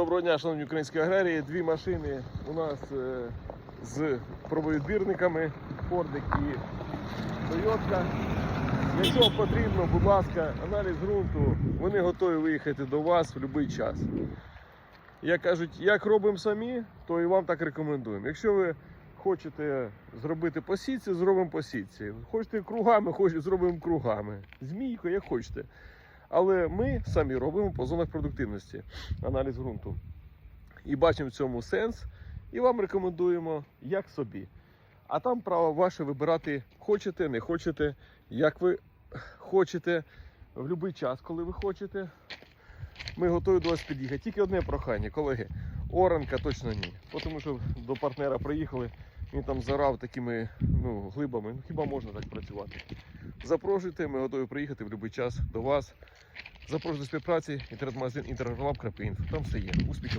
Доброго дня, шановні українські аграрії. Дві машини у нас е, з пробовідбірниками Фордик і Toyota. Якщо потрібно, будь ласка, аналіз ґрунту, вони готові виїхати до вас в будь-який час. Як кажуть, як робимо самі, то і вам так рекомендуємо. Якщо ви хочете зробити по сітці, зробимо по сітці. Хочете кругами, хочете зробимо кругами. Змійко, як хочете. Але ми самі робимо по зонах продуктивності аналіз ґрунту. І бачимо в цьому сенс, і вам рекомендуємо як собі. А там право ваше вибирати хочете, не хочете, як ви хочете, в будь-який час, коли ви хочете. Ми готові до вас під'їхати. Тільки одне прохання, колеги. Оранка точно ні. Тому що до партнера приїхали, він там зарав такими ну, глибами. Ну хіба можна так працювати? Запрошуйте, ми готові приїхати в будь-який час до вас. Запрошую до співпраці інтернет-магазин інтернет.інфо. Там все є. Успіхів вам!